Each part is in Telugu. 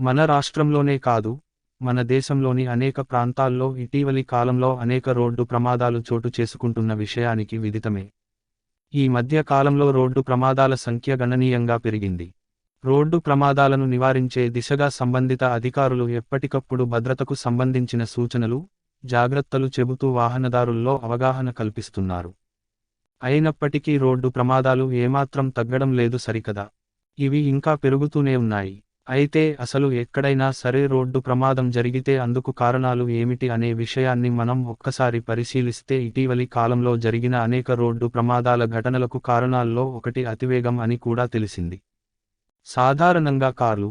మన రాష్ట్రంలోనే కాదు మన దేశంలోని అనేక ప్రాంతాల్లో ఇటీవలి కాలంలో అనేక రోడ్డు ప్రమాదాలు చోటు చేసుకుంటున్న విషయానికి విదితమే. ఈ మధ్య కాలంలో రోడ్డు ప్రమాదాల సంఖ్య గణనీయంగా పెరిగింది. రోడ్డు ప్రమాదాలను నివారించే దిశగా సంబంధిత అధికారులు ఎప్పటికప్పుడు భద్రతకు సంబంధించిన సూచనలు జాగ్రత్తలు చెబుతూ వాహనదారుల్లో అవగాహన కల్పిస్తున్నారు. అయినప్పటికీ రోడ్డు ప్రమాదాలు ఏమాత్రం తగ్గడం లేదు సరికదా. ఇవి ఇంకా పెరుగుతూనే ఉన్నాయి. అయితే అసలు ఎక్కడైనా సరే రోడ్డు ప్రమాదం జరిగితే అందుకు కారణాలు ఏమిటి అనే విషయాన్ని మనం ఒక్కసారి పరిశీలిస్తే ఇటీవలి కాలంలో జరిగిన అనేక రోడ్డు ప్రమాదాల ఘటనలకు కారణాల్లో ఒకటి అతివేగం అని కూడా తెలిసింది. సాధారణంగా కార్లు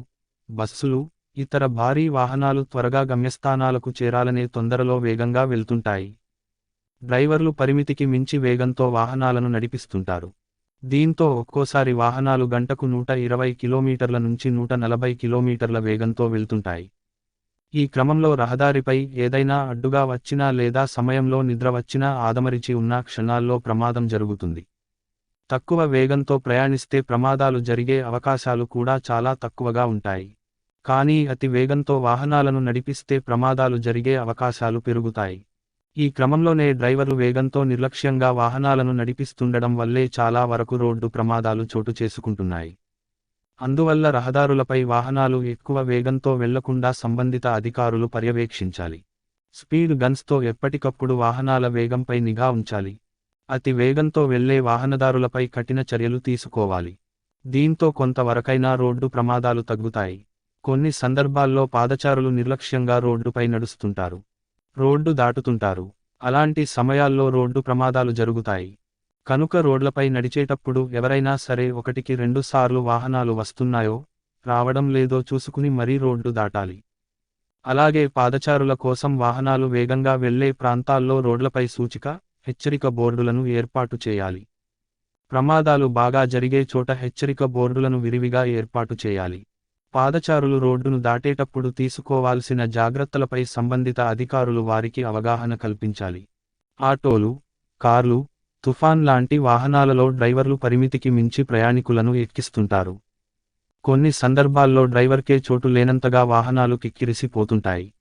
బస్సులు ఇతర భారీ వాహనాలు త్వరగా గమ్యస్థానాలకు చేరాలనే తొందరలో వేగంగా వెళ్తుంటాయి. డ్రైవర్లు పరిమితికి మించి వేగంతో వాహనాలను నడిపిస్తుంటారు. దీంతో ఒక్కోసారి వాహనాలు గంటకు నూట ఇరవై కిలోమీటర్ల నుంచి నూట నలభై కిలోమీటర్ల వేగంతో వెళ్తుంటాయి. ఈ క్రమంలో రహదారిపై ఏదైనా అడ్డుగా వచ్చినా లేదా సమయంలో నిద్ర వచ్చినా ఆదమరిచి ఉన్న క్షణాల్లో ప్రమాదం జరుగుతుంది. తక్కువ వేగంతో ప్రయాణిస్తే ప్రమాదాలు జరిగే అవకాశాలు కూడా చాలా తక్కువగా ఉంటాయి. కానీ అతి వేగంతో వాహనాలను నడిపిస్తే ప్రమాదాలు జరిగే అవకాశాలు పెరుగుతాయి. ఈ క్రమంలోనే డ్రైవర్లు వేగంతో నిర్లక్ష్యంగా వాహనాలను నడిపిస్తుండడం వల్లే చాలా వరకు రోడ్డు ప్రమాదాలు చోటు చేసుకుంటున్నాయి. అందువల్ల రహదారులపై వాహనాలు ఎక్కువ వేగంతో వెళ్ళకుండా సంబంధిత అధికారులు పర్యవేక్షించాలి. స్పీడ్ గన్స్తో ఎప్పటికప్పుడు వాహనాల వేగంపై నిఘా ఉంచాలి. అతి వేగంతో వెళ్ళే వాహనదారులపై కఠిన చర్యలు తీసుకోవాలి. దీంతో కొంతవరకైనా రోడ్డు ప్రమాదాలు తగ్గుతాయి. కొన్ని సందర్భాల్లో పాదచారులు నిర్లక్ష్యంగా రోడ్డుపై నడుస్తుంటారు. రోడ్డు దాటుతుంటారు. అలాంటి సమయాల్లో రోడ్డు ప్రమాదాలు జరుగుతాయి. కనుక రోడ్లపై నడిచేటప్పుడు ఎవరైనా సరే ఒకటికి రెండు సార్లు వాహనాలు వస్తున్నాయో రావడం లేదో చూసుకుని మరీ రోడ్డు దాటాలి. అలాగే పాదచారుల కోసం వాహనాలు వేగంగా వెళ్ళే ప్రాంతాల్లో రోడ్లపై సూచిక హెచ్చరిక బోర్డులను ఏర్పాటు చేయాలి. ప్రమాదాలు బాగా జరిగే చోట హెచ్చరిక బోర్డులను విరివిగా ఏర్పాటు చేయాలి. పాదచారులు రోడ్డును దాటేటప్పుడు తీసుకోవాల్సిన జాగ్రత్తలపై సంబంధిత అధికారులు వారికి అవగాహన కల్పించాలి. ఆటోలు కార్లు తుఫాన్ లాంటి వాహనాలలో డ్రైవర్లు పరిమితికి మించి ప్రయాణికులను ఎక్కిస్తుంటారు. కొన్ని సందర్భాల్లో డ్రైవర్కే చోటు లేనంతగా వాహనాలు కిక్కిరిసిపోతుంటాయి.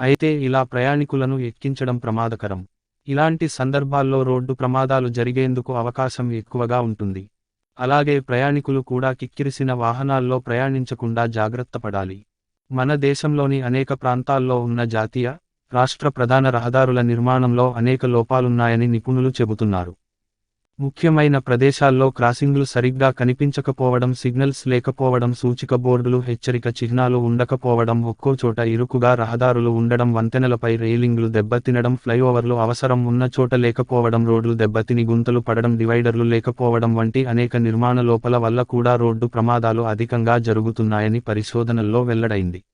అయితే ఇలా ప్రయాణికులను ఎక్కించడం ప్రమాదకరం. ఇలాంటి సందర్భాల్లో రోడ్డు ప్రమాదాలు జరిగేందుకు అవకాశం ఎక్కువగా ఉంటుంది. అలాగే ప్రయాణికులు కూడా కిక్కిరిసిన వాహనాల్లో ప్రయాణించకుండా జాగ్రత్తపడాలి మన దేశంలోని అనేక ప్రాంతాల్లో ఉన్న జాతీయ రాష్ట్ర ప్రధాన రహదారుల నిర్మాణంలో అనేక లోపాలున్నాయని నిపుణులు చెబుతున్నారు. ముఖ్యమైన ప్రదేశాల్లో క్రాసింగ్లు సరిగ్గా కనిపించకపోవడం సిగ్నల్స్ లేకపోవడం సూచిక బోర్డులు హెచ్చరిక చిహ్నాలు ఉండకపోవడం ఒక్కో చోట ఇరుకుగా రహదారులు ఉండడం వంతెనలపై రైలింగ్లు దెబ్బతినడం ఫ్లైఓవర్లు అవసరం ఉన్న చోట లేకపోవడం రోడ్లు దెబ్బతిని గుంతలు పడడం డివైడర్లు లేకపోవడం వంటి అనేక నిర్మాణ లోపల వల్ల కూడా రోడ్డు ప్రమాదాలు అధికంగా జరుగుతున్నాయని పరిశోధనల్లో వెల్లడైంది.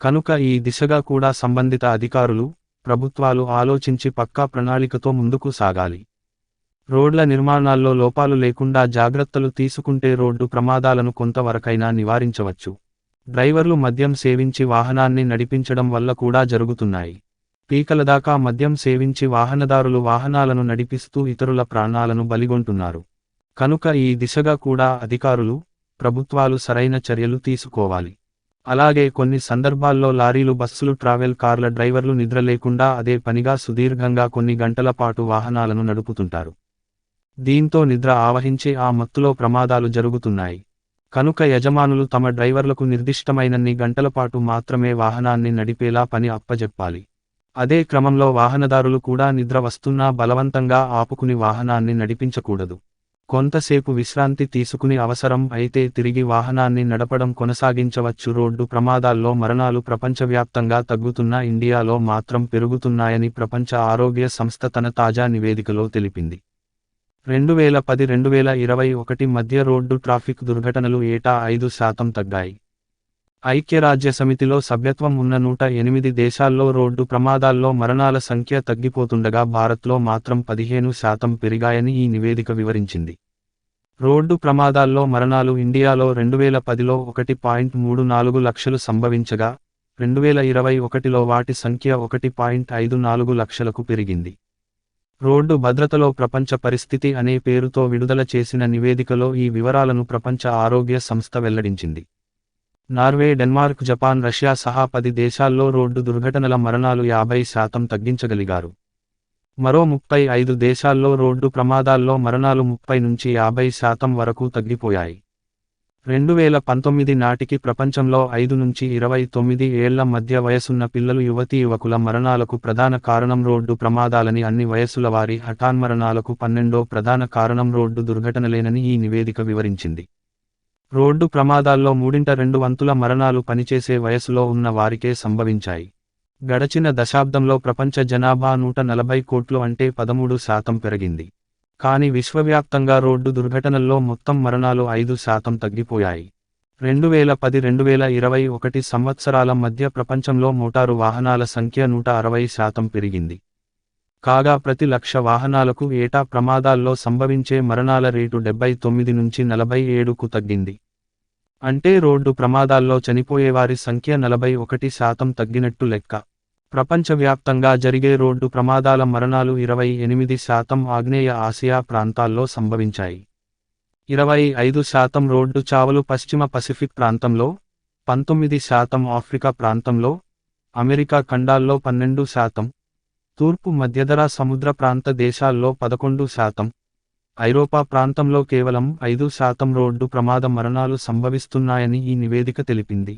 కనుక ఈ దిశగా కూడా సంబంధిత అధికారులు ప్రభుత్వాలు ఆలోచించి పక్కా ప్రణాళికతో ముందుకు సాగాలి. రోడ్ల నిర్మాణాల్లో లోపాలు లేకుండా జాగ్రత్తలు తీసుకుంటే రోడ్డు ప్రమాదాలను కొంతవరకైనా నివారించవచ్చు. డ్రైవర్లు మద్యం సేవించి వాహనాన్ని నడిపించడం వల్ల కూడా జరుగుతున్నాయి. పీకలదాకా మద్యం సేవించి వాహనదారులు వాహనాలను నడిపిస్తూ ఇతరుల ప్రాణాలను బలిగొంటున్నారు. కనుక ఈ దిశగా కూడా అధికారులు ప్రభుత్వాలు సరైన చర్యలు తీసుకోవాలి. అలాగే కొన్ని సందర్భాల్లో లారీలు బస్సులు ట్రావెల్ కార్ల డ్రైవర్లు నిద్ర లేకుండా అదే పనిగా సుదీర్ఘంగా కొన్ని గంటల పాటు వాహనాలను నడుపుతుంటారు. దీంతో నిద్ర ఆవహించే ఆ మత్తులో ప్రమాదాలు జరుగుతున్నాయి. కనుక యజమానులు తమ డ్రైవర్లకు నిర్దిష్టమైనన్ని గంటలపాటు మాత్రమే వాహనాన్ని నడిపేలా పని అప్పజెప్పాలి. అదే క్రమంలో వాహనదారులు కూడా నిద్ర వస్తున్నా బలవంతంగా ఆపుకుని వాహనాన్ని నడిపించకూడదు. కొంతసేపు విశ్రాంతి తీసుకుని అవసరం అయితే తిరిగి వాహనాన్ని నడపడం కొనసాగించవచ్చు. రోడ్డు ప్రమాదాల్లో మరణాలు ప్రపంచవ్యాప్తంగా తగ్గుతున్న ఇండియాలో మాత్రం పెరుగుతున్నాయని ప్రపంచ ఆరోగ్య సంస్థ తన తాజా నివేదికలో తెలిపింది. రెండు వేల పది రెండు వేల ఇరవై ఒకటి మధ్య రోడ్డు ట్రాఫిక్ దుర్ఘటనలు ఏటా ఐదు శాతం తగ్గాయి. ఐక్యరాజ్య సమితిలో సభ్యత్వం ఉన్న నూట ఎనిమిది దేశాల్లో రోడ్డు ప్రమాదాల్లో మరణాల సంఖ్య తగ్గిపోతుండగా భారత్లో మాత్రం పదిహేను శాతం పెరిగాయని ఈ నివేదిక వివరించింది. రోడ్డు ప్రమాదాల్లో మరణాలు ఇండియాలో రెండు వేల పదిలో ఒకటి పాయింట్ మూడు నాలుగు లక్షలు సంభవించగా రెండు వేల ఇరవై ఒకటిలో వాటి సంఖ్య ఒకటి పాయింట్ ఐదు నాలుగు లక్షలకు పెరిగింది. రోడ్డు భద్రతలో ప్రపంచ పరిస్థితి అనే పేరుతో విడుదల చేసిన నివేదికలో ఈ వివరాలను ప్రపంచ ఆరోగ్య సంస్థ వెల్లడించింది. నార్వే డెన్మార్క్ జపాన్ రష్యా సహా పది దేశాల్లో రోడ్డు దుర్ఘటనల మరణాలు యాభై శాతం తగ్గించగలిగారు. మరో ముప్పై ఐదు దేశాల్లో రోడ్డు ప్రమాదాల్లో మరణాలు ముప్పై నుంచి యాభై శాతం వరకు తగ్గిపోయాయి. రెండు వేల పంతొమ్మిది నాటికి ప్రపంచంలో ఐదు నుంచి ఇరవై తొమ్మిది ఏళ్ళ మధ్య వయసున్న పిల్లలు యువతీ యువకుల మరణాలకు ప్రధాన కారణం రోడ్డు ప్రమాదాలని అన్ని వయసుల వారి హఠాన్మరణాలకు పన్నెండో ప్రధాన కారణం రోడ్డు దుర్ఘటనలేనని ఈ నివేదిక వివరించింది. రోడ్డు ప్రమాదాల్లో మూడింట రెండు వంతుల మరణాలు పనిచేసే వయసులో ఉన్న వారికే సంభవించాయి. గడచిన దశాబ్దంలో ప్రపంచ జనాభా నూట నలభై కోట్లు అంటే పదమూడు శాతం పెరిగింది. కానీ విశ్వవ్యాప్తంగా రోడ్డు దుర్ఘటనల్లో మొత్తం మరణాలు ఐదు శాతం తగ్గిపోయాయి. రెండు వేల పది రెండు వేల ఇరవై ఒకటి సంవత్సరాల మధ్య ప్రపంచంలో మోటారు వాహనాల సంఖ్య నూట అరవై శాతం పెరిగింది. కాగా ప్రతి లక్ష వాహనాలకు ఏటా ప్రమాదాల్లో సంభవించే మరణాల రేటు డెబ్బై తొమ్మిది నుంచి నలభై ఏడుకు తగ్గింది. అంటే రోడ్డు ప్రమాదాల్లో చనిపోయేవారి సంఖ్య నలభై ఒకటి శాతం తగ్గినట్టు లెక్క. ప్రపంచవ్యాప్తంగా జరిగే రోడ్డు ప్రమాదాల మరణాలు ఇరవై ఎనిమిది శాతం ఆగ్నేయ ఆసియా ప్రాంతాల్లో సంభవించాయి. ఇరవై ఐదు శాతం రోడ్డు చావలు పశ్చిమ పసిఫిక్ ప్రాంతంలో పంతొమ్మిది శాతం ఆఫ్రికా ప్రాంతంలో అమెరికా ఖండాల్లో పన్నెండు శాతం తూర్పు మధ్యధర సముద్ర ప్రాంత దేశాల్లో పదకొండు శాతం ఐరోపా ప్రాంతంలో కేవలం ఐదు శాతం రోడ్డు ప్రమాద మరణాలు సంభవిస్తున్నాయని ఈ నివేదిక తెలిపింది.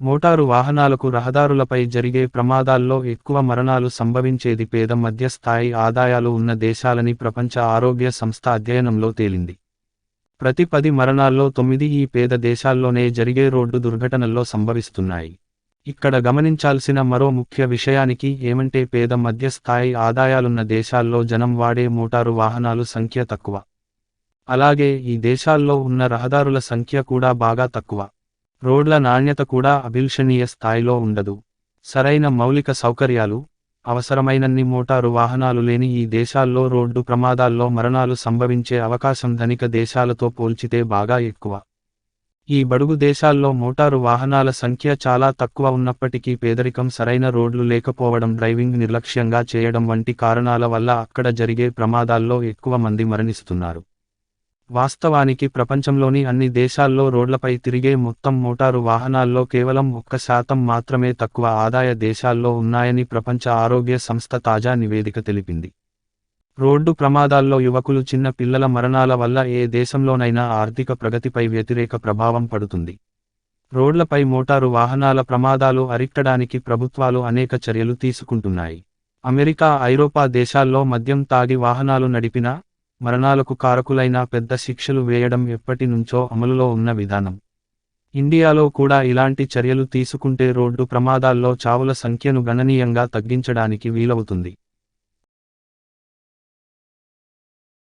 మోటారు వాహనాలకు రహదారులపై జరిగే ప్రమాదాల్లో ఎక్కువ మరణాలు సంభవించేది పేద మధ్యస్థాయి ఆదాయాలు ఉన్న దేశాలని ప్రపంచ ఆరోగ్య సంస్థ అధ్యయనంలో తేలింది. ప్రతి పది మరణాల్లో తొమ్మిది ఈ పేద దేశాల్లోనే జరిగే రోడ్డు దుర్ఘటనల్లో సంభవిస్తున్నాయి. ఇక్కడ గమనించాల్సిన మరో ముఖ్య విషయానికి ఏమంటే పేద మధ్యస్థాయి ఆదాయాలున్న దేశాల్లో జనం వాడే మోటారు వాహనాలు సంఖ్య తక్కువ. అలాగే ఈ దేశాల్లో ఉన్న రహదారుల సంఖ్య కూడా బాగా తక్కువ. రోడ్ల నాణ్యత కూడా అభిలషణీయ స్థాయిలో ఉండదు. సరైన మౌలిక సౌకర్యాలు అవసరమైనన్ని మోటారు వాహనాలు లేని ఈ దేశాల్లో రోడ్డు ప్రమాదాల్లో మరణాలు సంభవించే అవకాశం ధనిక దేశాలతో పోల్చితే బాగా ఎక్కువ. ఈ బడుగు దేశాల్లో మోటారు వాహనాల సంఖ్య చాలా తక్కువ ఉన్నప్పటికీ పేదరికం సరైన రోడ్లు లేకపోవడం డ్రైవింగ్ నిర్లక్ష్యంగా చేయడం వంటి కారణాల వల్ల అక్కడ జరిగే ప్రమాదాల్లో ఎక్కువ మంది మరణిస్తున్నారు. వాస్తవానికి ప్రపంచంలోని అన్ని దేశాల్లో రోడ్లపై తిరిగే మొత్తం మోటారు వాహనాల్లో కేవలం ఒక్క శాతం మాత్రమే తక్కువ ఆదాయ దేశాల్లో ఉన్నాయని ప్రపంచ ఆరోగ్య సంస్థ తాజా నివేదిక తెలిపింది. రోడ్డు ప్రమాదాల్లో యువకులు చిన్న పిల్లల మరణాల వల్ల ఏ దేశంలోనైనా ఆర్థిక ప్రగతిపై వ్యతిరేక ప్రభావం పడుతుంది. రోడ్లపై మోటారు వాహనాల ప్రమాదాలు అరిట్టడానికి ప్రభుత్వాలు అనేక చర్యలు తీసుకుంటున్నాయి. అమెరికా ఐరోపా దేశాల్లో మద్యం తాగి వాహనాలు నడిపినా మరణాలకు కారకులైన పెద్ద శిక్షలు వేయడం ఎప్పటి నుంచో అమలులో ఉన్న విధానం. ఇండియాలో కూడా ఇలాంటి చర్యలు తీసుకుంటే రోడ్డు ప్రమాదాల్లో చావుల సంఖ్యను గణనీయంగా తగ్గించడానికి వీలవుతుంది.